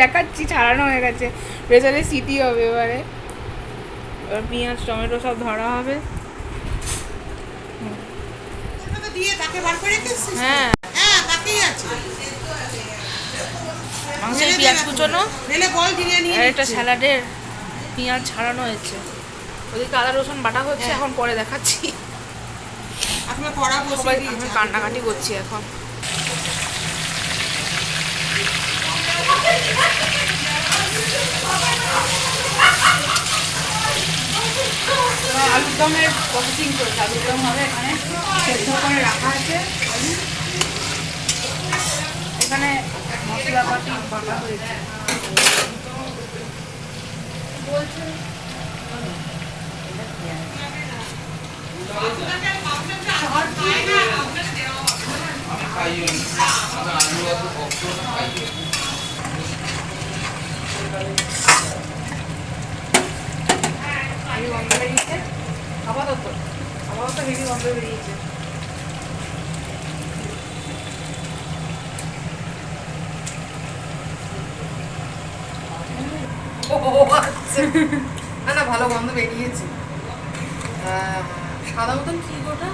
দেখাচ্ছি ছাড়ানো হয়ে গেছে। প্রেসারে সিটি হবে এবারে। এবার পেঁয়াজ টমেটো সব ধরা হবে। সেটা তো দিয়ে তাকে বার করে রেখেছিস? হ্যাঁ। হ্যাঁ মাংসের পেঁয়াজ কুচোনো। একটা স্যালাডের পেঁয়াজ ছাড়ানো হয়েছে। ওদিকে আদা রসুন বাটা হচ্ছে এখন পরে দেখাচ্ছি। কান্নাকাটি করছি এখন। আলুর দমের প্রসেসিং চলছে আলুর দম হবে এখানে। সেদ্ধ করে রাখা আছে। এখানে মশলাপাতি বাটা হয়েছে। হেভি গন্ধ বেরিয়েছে আপাতত হেভি বেরিয়েছে ও আচ্ছা না না ভালো গন্ধ বেরিয়েছে। সাদা মতন কি গোটা?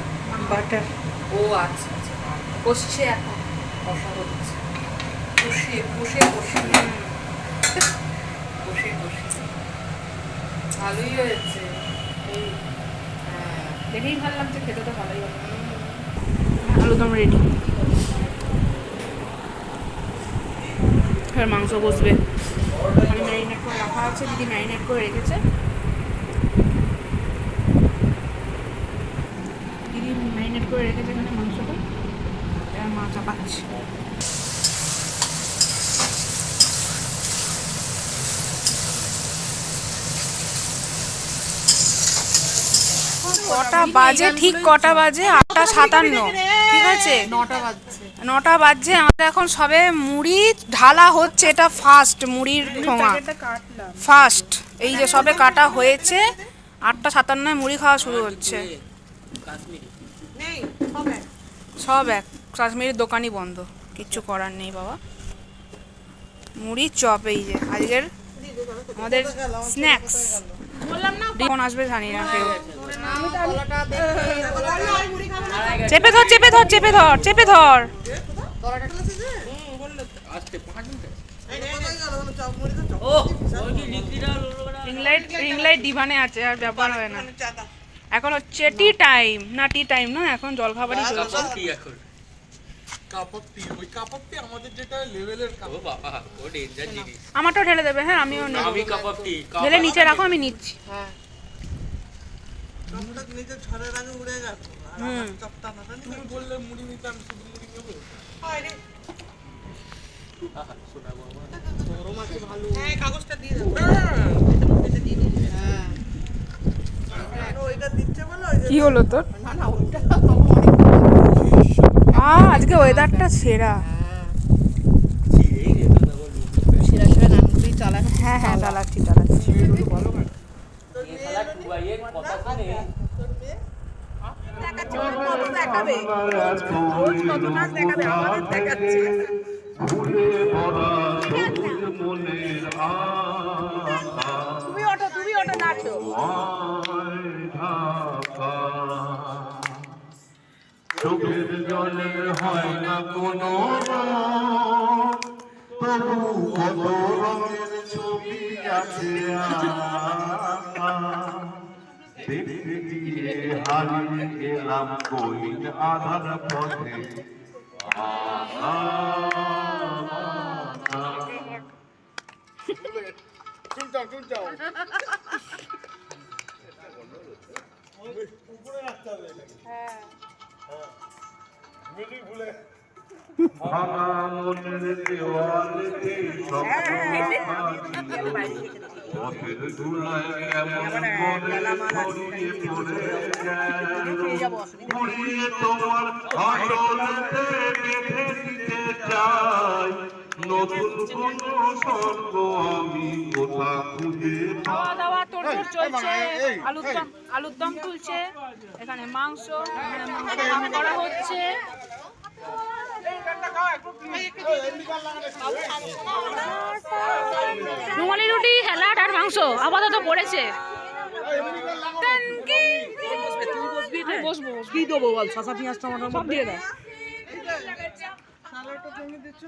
বাটার। ও আচ্ছা আচ্ছা কষছে এখন। কষা হচ্ছে। কষে কষে কষে কষে। ভালোই হয়েছে। এই দেখেই ভালো লাগছে, খেতে তো ভালোই হবে। আলুদম রেডি এবার মাংস বসবে। আমি ম্যারিনেট করে রাখা আছে, দিদি ম্যারিনেট করে রেখেছে। দিদি ম্যারিনেট করে রেখেছে এখানে মাংসটা। এবার মা চাপাচ্ছে। কটা বাজে? ঠিক কটা বাজে? আটটা সাতান্ন। ঠিক আছে? নটা বাজছে। আমাদের এখন সবে মুড়ি ঢালা হচ্ছে। এটা ফার্স্ট মুড়ির ঠোঙা। ফার্স্ট এই যে সবে কাটা হয়েছে আটটা সাতান্নয় মুড়ি খাওয়া শুরু হচ্ছে। সব এক। কাশ্মীরের দোকানই বন্ধ। কিচ্ছু করার নেই বাবা। মুড়ি চপ এই যে। আজকের আমাদের স্ন্যাক্স বললাম না কখন আসবে জানি না কেউ। চেপে ধর চেপে ধর চেপে ধর চেপে ধর। ডিভানে আছে আর ব্যাপার হয় না। এখন হচ্ছে টি টাইম না টি টাইম না এখন জল খাবারই চলছে। আমারটাও ঢেলে দেবে হ্যাঁ আমিও ঢেলে নিচে রাখো আমি নিচ্ছি। হ্যাঁ। কাগজটা দিয়ে দাও। এটা দিয়ে দিবি। হ্যাঁ। কি হলো তোর? না, না, ওইটা তখন আজকে ওয়েদারটা সেরা। সেরা সেরা হ্যাঁ হ্যাঁ চালাচ্ছি চালাচ্ছি টুবাইয়ে কথা শুনে ভুলে ভরা সবুজ মনের আশা তুমি ওঠো তুমি ওঠো নাচো। চোখের জলে হয় না কোনো তবু কত রঙের ছবি আঁকা। দেখতে গিয়ে হারিয়ে গেলাম কইন আধার পথে আহা, আহা। চুলটাও চুলটাও ভাঙা মনের দেওয়ালেতে পথের ধুলায় কেমন করে পড়ে গেল ঘুরিয়ে তোমার আচলতে বেঁধে দিতে চাই নতুন কোন স্বর্গ আমি কোথা খুঁজে খাওয়া দাওয়া তোর চলছে আলুর দম আলুর দম তুলছে এখানে মাংস করা হচ্ছে। রুমালি রুটি হেলাট আর মাংস আপাতত পড়েছে। বসবো কি দেবো বল? শশা পেঁয়াজ টমাটো সব দিয়ে দেয়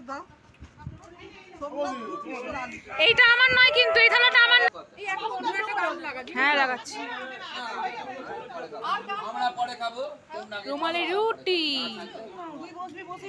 দাও। এইটা আমার নয় কিন্তু এই থালাটা আমার হ্যাঁ লাগাচ্ছি। রুমালি রুটি। তুই বসবি বসে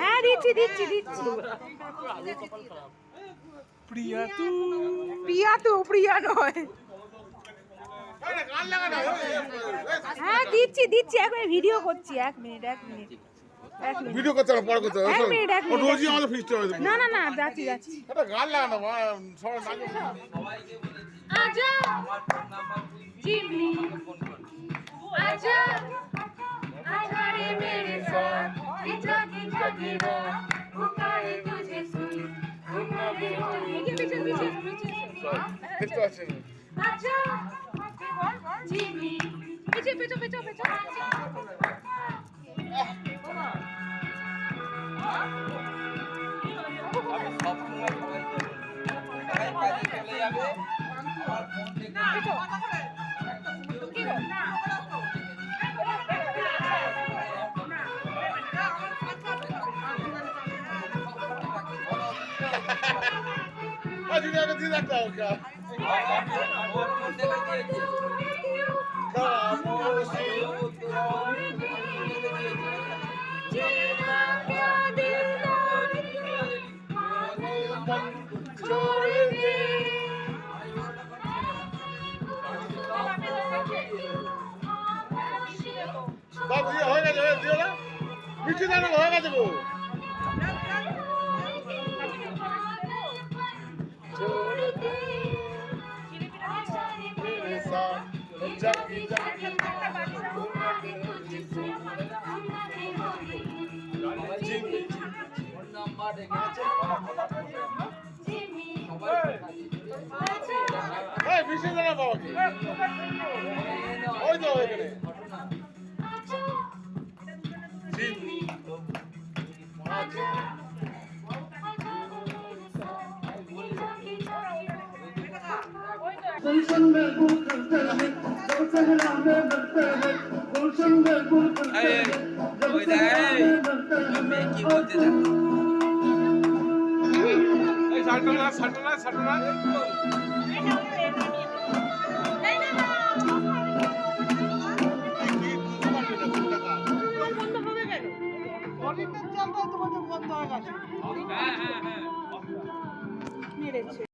হ্যাঁ দিচ্ছি দিচ্ছি দিচ্ছি। প্রিয়া তু। প্রিয়া তো প্রিয়া নয়। হ্যাঁ দিচ্ছি দিচ্ছি। ভিডিও করছি এক মিনিট এক মিনিট। ভিডিও করতে হবে পরে করতে হবে রোজই আমাদের ফিস্ট হবে না না না যাচ্ছি যাচ্ছি। এটা গান লাগানো সবাই আজা জিমি আজা আজা রে মেরে সাথ জাগি জাগি রাত পুকারে তুঝে সুই তোমারে হই পিছন আছে। আজা জিমি পিছন পিছন পিছন পিছন। How'd you never do that though, God? Come on, বাবাকে ওই তো ওইখানে তো বন্ধ হয়ে গেছে মেরেছে।